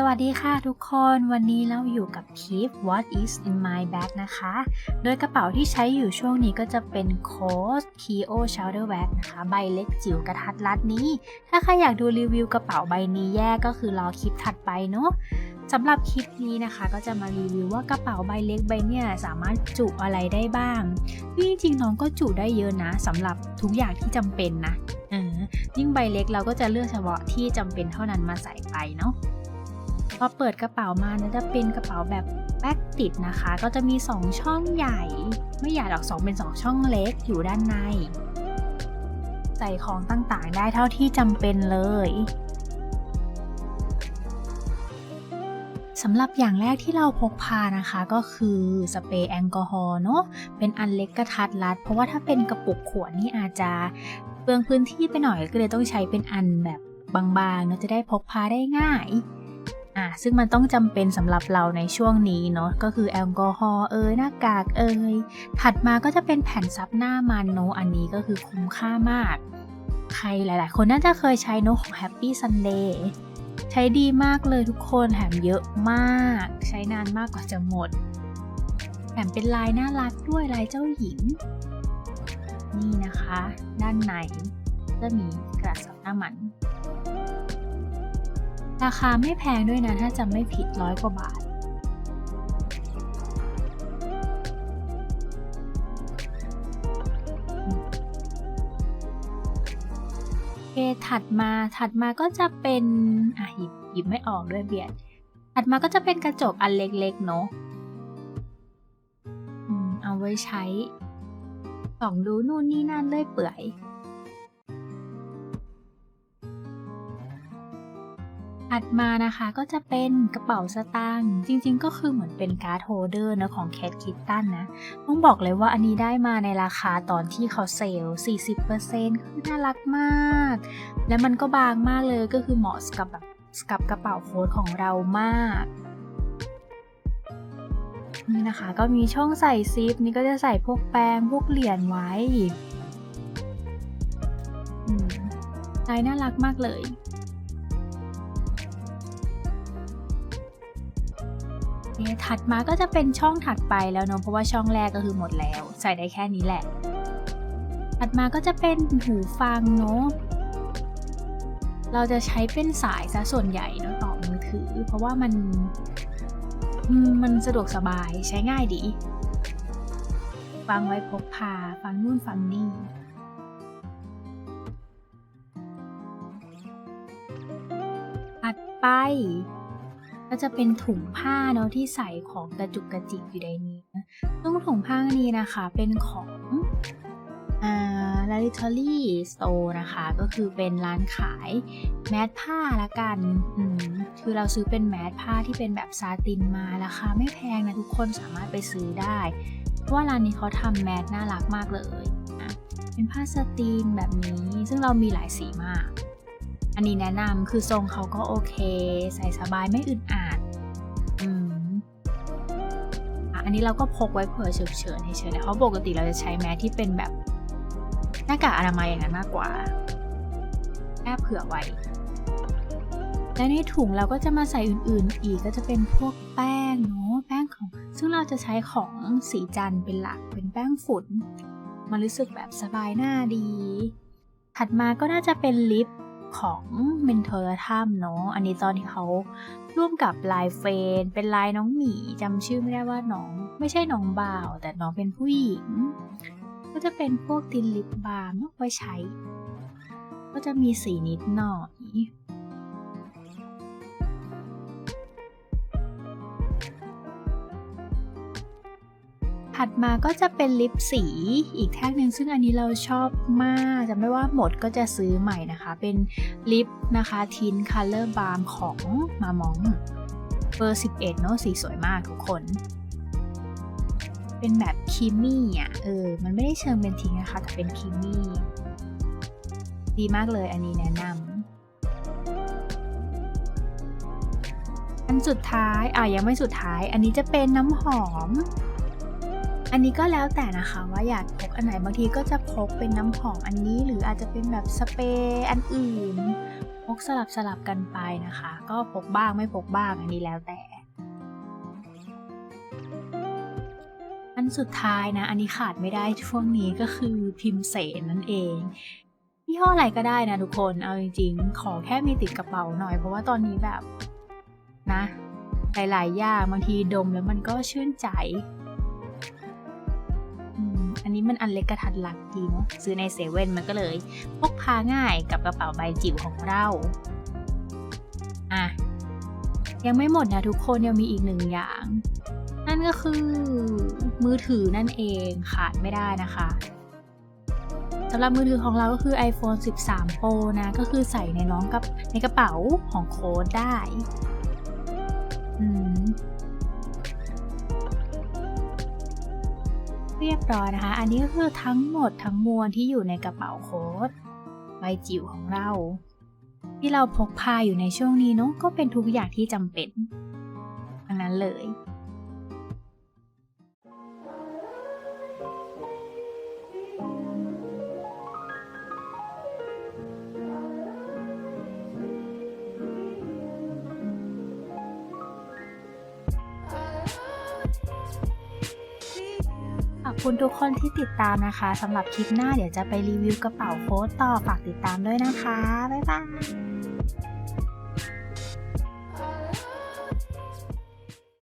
สวัสดีค่ะทุกคนวันนี้เราอยู่กับคลิป What is in my bag นะคะ โดยกระเป๋าที่ใช้อยู่ช่วงนี้ก็จะเป็น Coast Keo Shoulder Bag นะคะ ใบเล็กจิ๋วกระทัดรัดนี้ ถ้าใครอยากดูรีวิวกระเป๋าใบนี้แยกก็คือรอคลิปถัดไปเนาะสำหรับคลิปนี้นะคะก็จะมารีวิวว่ากระเป๋าใบเล็กใบเนี่ยสามารถจุอะไรได้บ้างที่จริงๆน้องก็จุได้เยอะนะสำหรับทุกอย่างที่จำเป็นนะยิ่งใบเล็กเราก็จะเลือกเฉพาะที่จำเป็นเท่านั้นมาใส่ไปเนาะ พอเปิดกระเป๋ามานะจะเป็นกระเป๋าแบบแบ็กติดนะคะ ก็จะมี 2 ช่องใหญ่ ไม่ใหญ่หรอก2เป็น 2 ช่องเล็กอยู่ด้านใน ใส่ของต่างๆได้เท่าที่จำเป็นเลยสำหรับอย่างแรกที่เราพกพานะคะก็คือสเปรย์แอลกอฮอล์เนาะเป็นอันเล็กกระทัดรัด เพราะว่าถ้าเป็นกระปุกขวดนี่อาจจะเปลืองพื้นที่ไปหน่อยก็เลยต้องใช้เป็นอันแบบบางๆนะจะได้พกพาได้ง่าย อะซึ่งมันต้องจำเป็นสำหรับเราในช่วงนี้เนาะก็คือแอลกอฮอล์เอยหน้ากากเอยถัดมาก็จะเป็นแผ่นซับหน้ามันเนอันนี้ก็คือคุ้มค่ามาก ใครหลาย ๆ คนน่าจะเคยใช้เนของ Happy Sunday ใช้ดีมากเลยทุกคนแถมเยอะมาก ใช้นานมากกว่าจะหมดแถมเป็นลายน่ารักด้วยลายเจ้าหญิง นี่นะคะ ด้านในจะมีกระสับหน้ำมัน ราคาไม่แพงด้วยนะ ถ้าจำไม่ผิดร้อยกว่าบาท โอเค ถัดมาถัดมาก็จะเป็น อะ หยิบหยิบไม่ออกด้วยเบียด ถัดมาก็จะเป็นกระจกอันเล็กๆ เนาะอืมเอาไว้ใช้ส่องดูนู่นนี่นั่นเลื่อยเปื่อย ถัดมานะคะก็จะเป็นกระเป๋าสตางค์จริงๆ ก็คือเหมือนเป็นการ์ดโฮเดอร์นะของ Cat Kitten นะต้องบอกเลยว่าอันนี้ได้มาในราคาตอนที่เขาเซลล์40%คือน่ารักมาก และมันก็บางมากเลยก็คือเหมาะกับแบบกับกระเป๋าโค้ดของเรามากนี่นะคะก็มีช่องใส่ซิปนี่ก็จะใส่พวกแป้งพวกเหรียญไว้ลายน่ารักมากเลย นี่ยถัดมาก็จะเป็นช่องถัดไปแล้วเนาะเพราะว่าช่องแรกก็คือหมดแล้ว ใส่ได้แค่นี้แหละ ถัดมาก็จะเป็นหูฟังเนาะเราจะใช้เป็นสายซะส่วนใหญ่เนาะต่อมือถือ เพราะว่ามันมันสะดวกสบายใช้ง่ายดีฟังไว้พกพาฟังนู่นฟังนี่ถัดไป ก็จะเป็นถุงผ้าเนาะที่ใส่ของกระจุกกระจิกอยู่ในนี้ซึ่งถุงผ้านี้นะคะเป็นของอ่า l a l i t o r y Store นะคะ ก็คือเป็นร้านขายแมสผ้าละกันคือเราซื้อเป็นแมสผ้าที่เป็นแบบซาตินมาราคาไม่แพงนะทุกคนสามารถไปซื้อได้ เพราะว่าร้านนี้เขาทำแมสน่ารักมากเลยนะเป็นผ้าสตีนแบบนี้ ซึ่งเรามีหลายสีมาก อันนี้แนะนำคือทรงเขาก็โอเค ใส่สบายไม่อึดอัดอืมอันนี้เราก็พกไว้เผื่อฉุกเฉินเฉยๆเพราะปกติเราจะใช้แมสที่เป็นแบบหน้ากากอนามัยอย่างนั้นมากกว่าแค่เผื่อไว้ และในถุงเราก็จะมาใส่อื่นๆ อีกก็จะเป็นพวกแป้งเนาะแป้งของ ซึ่งเราจะใช้ของสีจันเป็นหลักเป็นแป้งฝุ่นมันรู้สึกแบบสบายหน้าดี ถัดมาก็น่าจะเป็นลิป ของเมนเทอร์ทัมเนาะอันนี้ตอนที่เขาร่วมกับลายเฟน เป็นลายน้องหมีจำชื่อไม่ได้ว่าน้อง ไม่ใช่น้องบ่าว แต่น้องเป็นผู้หญิง ก็จะเป็นพวกตินลิปบาล์มไว้ใช้ ก็จะมีสีนิดหน่อย ถัดมาก็จะเป็นลิปสีอีกแท่งหนึ่งซึ่งอันนี้เราชอบมากจำได้ว่าหมดก็จะซื้อใหม่นะคะ เป็นลิปนะคะทินคัลเลอร์บาร์มของมามองเบอร์ 11 เนาะสีสวยมากทุกคน เป็นแบบคิมมี่อะเออ มันไม่ได้เชิงเป็นทิ้งนะคะ แต่เป็นคิมมี่ดีมากเลยอันนี้แนะนำอันสุดท้าย อะยังไม่สุดท้าย อันนี้จะเป็นน้ำหอม อันนี้ก็แล้วแต่นะคะว่าอยากพกอันไหนบางทีก็จะพกเป็นน้ำหอมอันนี้ หรืออาจจะเป็นแบบสเปรย์อันอื่นพกสลับสลับกันไปนะคะ ก็พกบ้างไม่พกบ้างอันนี้แล้วแต่ อันสุดท้ายนะ อันนี้ขาดไม่ได้ช่วงนี้ก็คือพิมพ์เสนนั่นเองยี่ห้ออะไรก็ได้นะทุกคน เอาจริงๆ ขอแค่มีติดกระเป๋าหน่อยเพราะว่าตอนนี้แบบนะ หลายๆอย่างบางทีดมแล้วมันก็ชื่นใจ มอันนี้มันอันเล็กกระทัดรัดดีเนาะซื้อในเซเว่นมันก็เลย พกพาง่ายกับกระเป๋าใบจิ๋วของเราอะยังไม่หมดนะทุกคนยังมีอีกหนึ่งอย่าง นั่นก็คือมือถือนั่นเองขาดไม่ได้นะคะสำหรับมือถือของเราก็คือ iPhone 13 Pro นะ ก็คือใส่ในน้องกับในกระเป๋าของโค้ดได้ เรียบร้อยนะคะ อันนี้ก็คือทั้งหมดทั้งมวลที่อยู่ในกระเป๋าโค้ดใบจิ๋วของเรา ที่เราพกพาอยู่ในช่วงนี้เนาะก็เป็นทุกอย่างที่จำเป็นทั้งนั้นเลย อบคุณทุกคนที่ติดตามนะคะสำหรับคลิปหน้าเดี๋ยวจะไปรีวิวกระเป๋าโค้ดต่อฝากติดตามด้วยนะคะ บ๊ายบาย